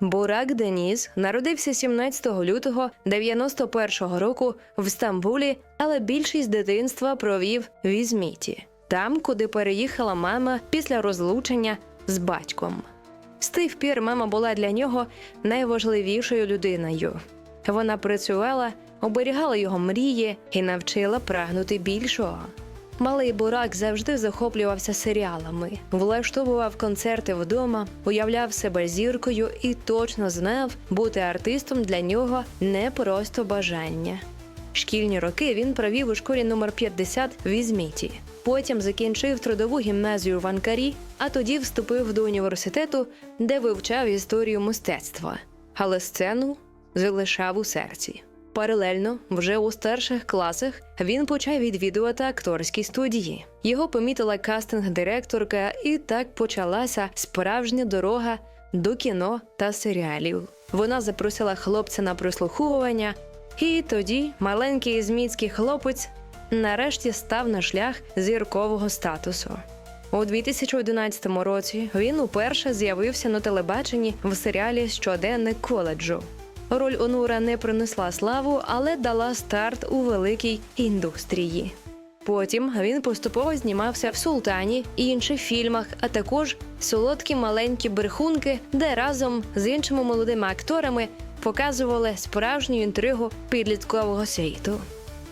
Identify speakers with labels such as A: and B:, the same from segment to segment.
A: Бурак Деніс народився 17 лютого 91-го року в Стамбулі, але більшість дитинства провів в Ізміті, там, куди переїхала мама після розлучення з батьком. З тих пір мама була для нього найважливішою людиною. Вона працювала, оберігала його мрії і навчила прагнути більшого. Малий бурак завжди захоплювався серіалами, влаштовував концерти вдома, уявляв себе зіркою і точно знав, бути артистом для нього не просто бажання. Шкільні роки він провів у школі номер 50 в Ізміті. Потім закінчив трудову гімназію в Анкарі, а тоді вступив до університету, де вивчав історію мистецтва. Але сцену залишав у серці. Паралельно, вже у старших класах, він почав відвідувати акторські студії. Його помітила кастинг-директорка, і так почалася справжня дорога до кіно та серіалів. Вона запросила хлопця на прислуховування, і тоді маленький ізміцький хлопець нарешті став на шлях зіркового статусу. У 2011 році він уперше з'явився на телебаченні в серіалі Щоденник коледжу. Роль Онура не принесла славу, але дала старт у великій індустрії. Потім він поступово знімався в Султані і інших фільмах, а також солодкі маленькі брехунки, де разом з іншими молодими акторами показували справжню інтригу підліткового світу.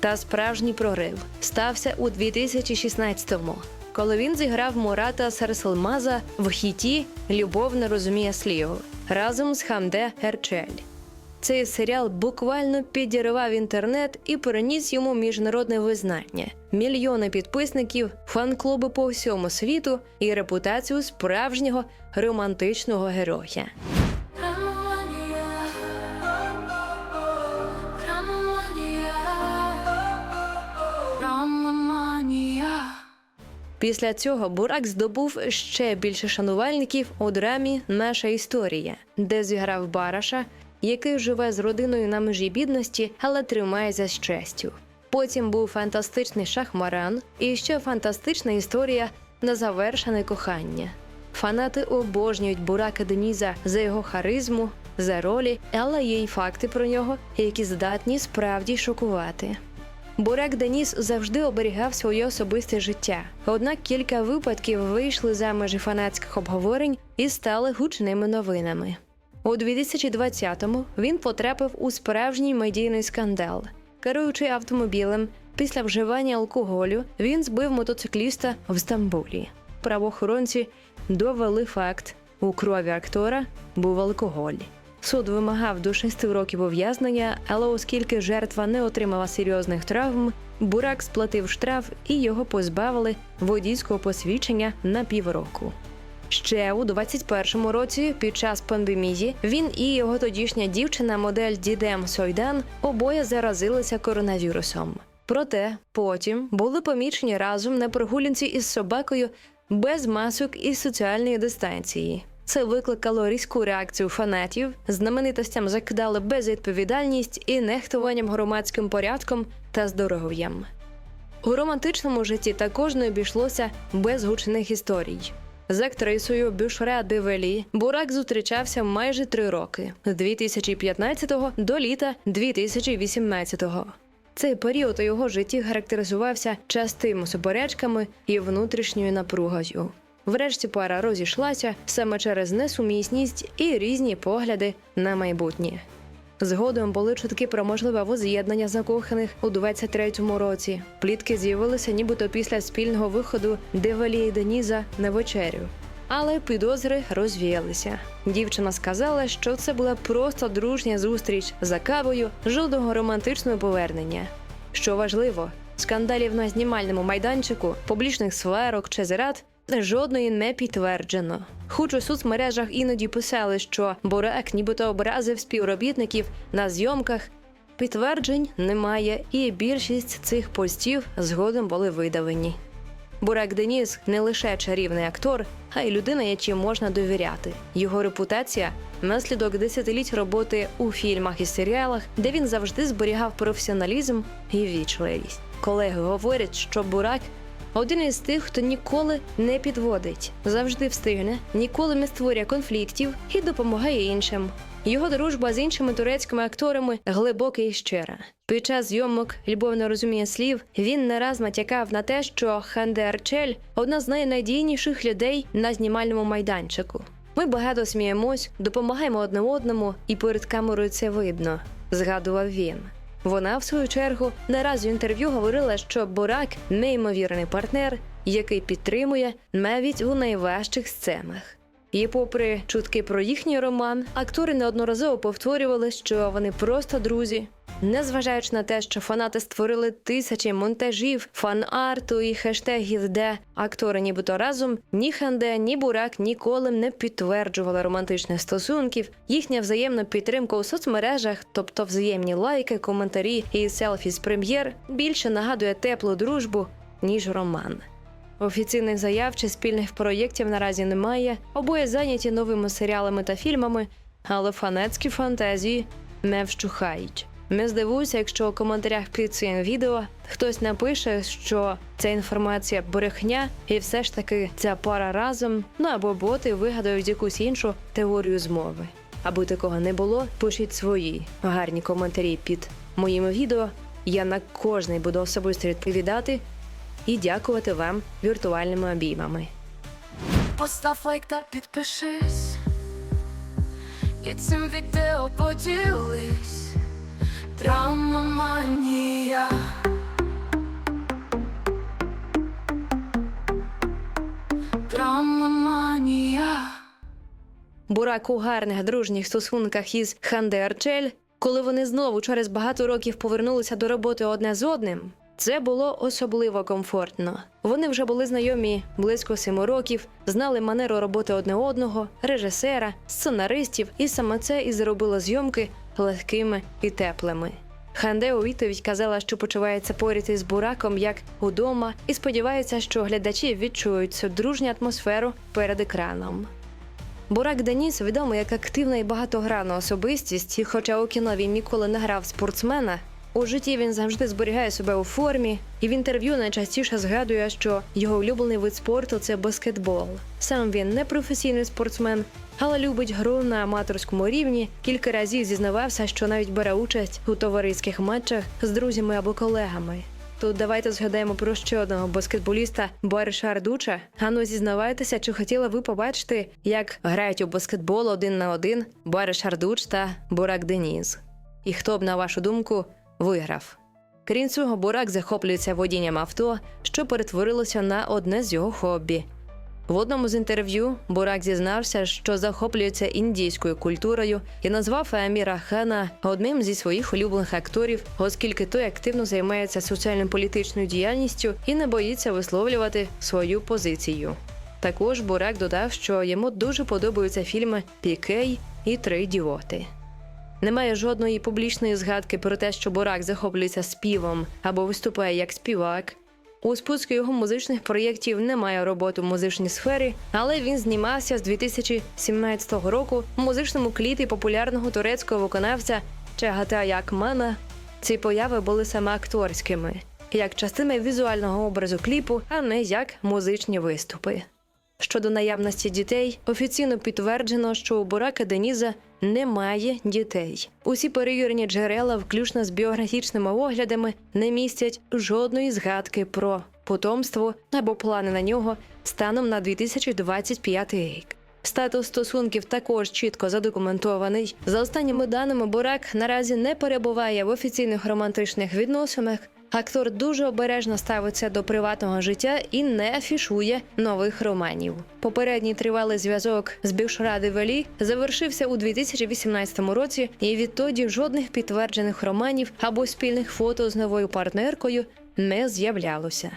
A: Та справжній прорив стався у 2016-му, коли він зіграв Мурата Сарселмаза в хіті Любов не розуміє слів разом з Хамде Герчель. Цей серіал буквально підірвав інтернет і переніс йому міжнародне визнання, мільйони підписників, фан-клуби по всьому світу і репутацію справжнього романтичного героя. Після цього Бурак здобув ще більше шанувальників у драмі Наша історія, де зіграв Бараша, який живе з родиною на межі бідності, але тримається з честю. Потім був фантастичний шахмаран і ще фантастична історія Незавершене кохання. Фанати обожнюють Бурака Деніза за його харизму, за ролі, але є й факти про нього, які здатні справді шокувати. Бурак Деніс завжди оберігав своє особисте життя. Однак кілька випадків вийшли за межі фанатських обговорень і стали гучними новинами. У 2020-му він потрапив у справжній медійний скандал. Керуючи автомобілем після вживання алкоголю, він збив мотоцикліста в Стамбулі. Правоохоронці довели факт: у крові актора був алкоголь. Суд вимагав до шести років ув'язнення, але оскільки жертва не отримала серйозних травм, Бурак сплатив штраф і його позбавили водійського посвідчення на півроку. Ще у 21-му році, під час пандемії, він і його тодішня дівчина, модель Дідем Сойдан, обоє заразилися коронавірусом. Проте потім були помічені разом на прогулянці із собакою без масок і соціальної дистанції. Це викликало різку реакцію фанатів. Знаменитостям закидали безвідповідальність і нехтуванням громадським порядком та здоров'ям. У романтичному житті також не обійшлося без гучних історій. З актрисою Бюшре Девелі Бурак зустрічався майже три роки з 2015 до літа 2018. Цей період у його житті характеризувався частими суперечками і внутрішньою напругою. Врешті пара розійшлася саме через несумісність і різні погляди на майбутнє. Згодом були чутки про можливе воз'єднання закоханих у 23-му році. Плітки з'явилися нібито після спільного виходу Девалі і Деніза на вечерю. Але підозри розвіялися. Дівчина сказала, що це була просто дружня зустріч за кавою, жодного романтичного повернення. Що важливо, скандалів на знімальному майданчику, публічних сварок чи зрад жодної не підтверджено. Хоч у соцмережах іноді писали, що Борак нібито образив співробітників на зйомках. Підтверджень немає, і більшість цих постів згодом були видавені. Бурак Деніс не лише чарівний актор, а й людина, якій можна довіряти. Його репутація наслідок десятиліть роботи у фільмах і серіалах, де він завжди зберігав професіоналізм і вічливість. Колеги говорять, що Бурак один із тих, хто ніколи не підводить, завжди встигне, ніколи не створює конфліктів і допомагає іншим. Його дружба з іншими турецькими акторами глибока і щира. Під час зйомок любов не розуміє слів. Він не раз натякав на те, що Ханде Арчель одна з найнадійніших людей на знімальному майданчику. Ми багато сміємось, допомагаємо одне одному, і перед камерою це видно, згадував він. Вона, в свою чергу, не раз в інтерв'ю говорила, що Борак неймовірний партнер, який підтримує навіть у найважчих сценах. І попри чутки про їхній роман, актори неодноразово повторювали, що вони просто друзі. Незважаючи на те, що фанати створили тисячі монтажів, фан-арту і хештегів, де актори нібито разом, ні Ханде, ні Бурак ніколи не підтверджували романтичних стосунків. Їхня взаємна підтримка у соцмережах, тобто взаємні лайки, коментарі і селфі з прем'єр, більше нагадує теплу дружбу, ніж роман. Офіційних заяв чи спільних проєктів наразі немає. Обоє зайняті новими серіалами та фільмами, але фанатські фантазії не вщухають. Не здивуюся, якщо у коментарях під цим відео хтось напише, що ця інформація брехня, і все ж таки ця пара разом, ну або боти вигадають якусь іншу теорію змови. Аби такого не було, пишіть свої гарні коментарі під моїми відео. Я на кожний буду особисто відповідати і дякувати вам віртуальними обіймами.
B: Постав лайк та підпишись. І цим відео поділись. Драмоманія. Драмоманія.
A: Бурак у гарних дружніх стосунках із Ханде Арчель, коли вони знову через багато років повернулися до роботи одне з одним. Це було особливо комфортно. Вони вже були знайомі близько семи років, знали манеру роботи одне одного, режисера, сценаристів, і саме це і зробило зйомки легкими і теплими. Ханде у відповідь казала, що почувається поряд із Бураком як удома, і сподівається, що глядачі відчують цю дружню атмосферу перед екраном. Бурак Деніс відомий як активна і багатогранна особистість, і хоча у кіно він ніколи не грав спортсмена, у житті він завжди зберігає себе у формі, і в інтерв'ю найчастіше згадує, що його улюблений вид спорту це баскетбол. Сам він не професійний спортсмен, але любить гру на аматорському рівні. Кілька разів зізнавався, що навіть бере участь у товариських матчах з друзями або колегами. Тут давайте згадаємо про ще одного баскетболіста Бориша Ардуча. Ану, зізнавайтеся, чи хотіли ви побачити, як грають у баскетбол один на один Бориш Ардуч та Бурак Деніс. І хто б, на вашу думку, виграв? Крім цього, Бурак захоплюється водінням авто, що перетворилося на одне з його хобі. В одному з інтерв'ю Бурак зізнався, що захоплюється індійською культурою і назвав Аміра Хана одним зі своїх улюблених акторів, оскільки той активно займається соціально-політичною діяльністю і не боїться висловлювати свою позицію. Також Бурак додав, що йому дуже подобаються фільми Пікей і Три ідіоти. Немає жодної публічної згадки про те, що Бурак захоплюється співом або виступає як співак. У списку його музичних проєктів немає роботи в музичній сфері, але він знімався з 2017 року в музичному кліпі популярного турецького виконавця Чагатая Акмана. Ці появи були саме акторськими, як частина візуального образу кліпу, а не як музичні виступи. Щодо наявності дітей, офіційно підтверджено, що у Бурака Деніза немає дітей. Усі перевірені джерела, включно з біографічними оглядами, не містять жодної згадки про потомство або плани на нього станом на 2025 рік. Статус стосунків також чітко задокументований. За останніми даними, Бурак наразі не перебуває в офіційних романтичних відносинах. Актор дуже обережно ставиться до приватного життя і не афішує нових романів. Попередній тривалий зв'язок з Бішради Валі завершився у 2018 році, і відтоді жодних підтверджених романів або спільних фото з новою партнеркою не з'являлося.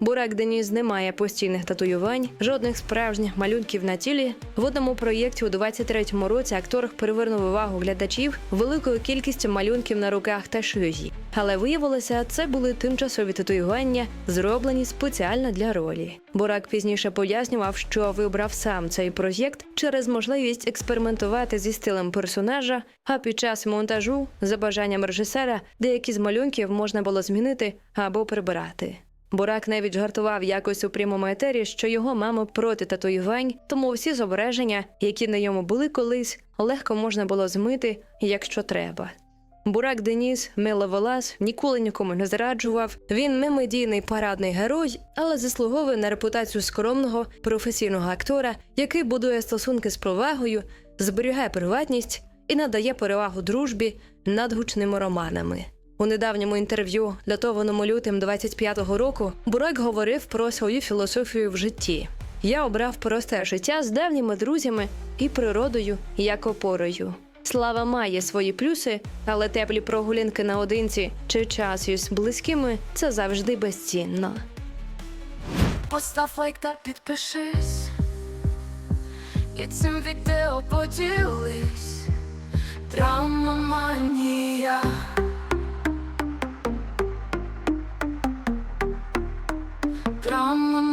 A: Бурак Деніс не має постійних татуювань, жодних справжніх малюнків на тілі. В одному проєкті у 23-му році актор привернув увагу глядачів великою кількістю малюнків на руках та шиї. Але виявилося, це були тимчасові татуювання, зроблені спеціально для ролі. Бурак пізніше пояснював, що вибрав сам цей проєкт через можливість експериментувати зі стилем персонажа. А під час монтажу, за бажанням режисера, деякі з малюнків можна було змінити або прибирати. Бурак навіть жартував якось у прямому етері, що його мама проти татуювань, тому всі зображення, які на йому були колись, легко можна було змити, якщо треба. Бурак Деніс, миловолаз, ніколи нікому не зраджував. Він не медійний парадний герой, але заслуговує на репутацію скромного професійного актора, який будує стосунки з повагою, зберігає приватність і надає перевагу дружбі над гучними романами. У недавньому інтерв'ю, датованому лютим 25-го року, Бурак говорив про свою філософію в житті. Я обрав просте життя з давніми друзями і природою як опорою. Слава має свої плюси, але теплі прогулянки наодинці чи час із близькими це завжди безцінно.
B: Постав лайк та підпишись. І цим відео поділись. Травмаманія. Травмаманія.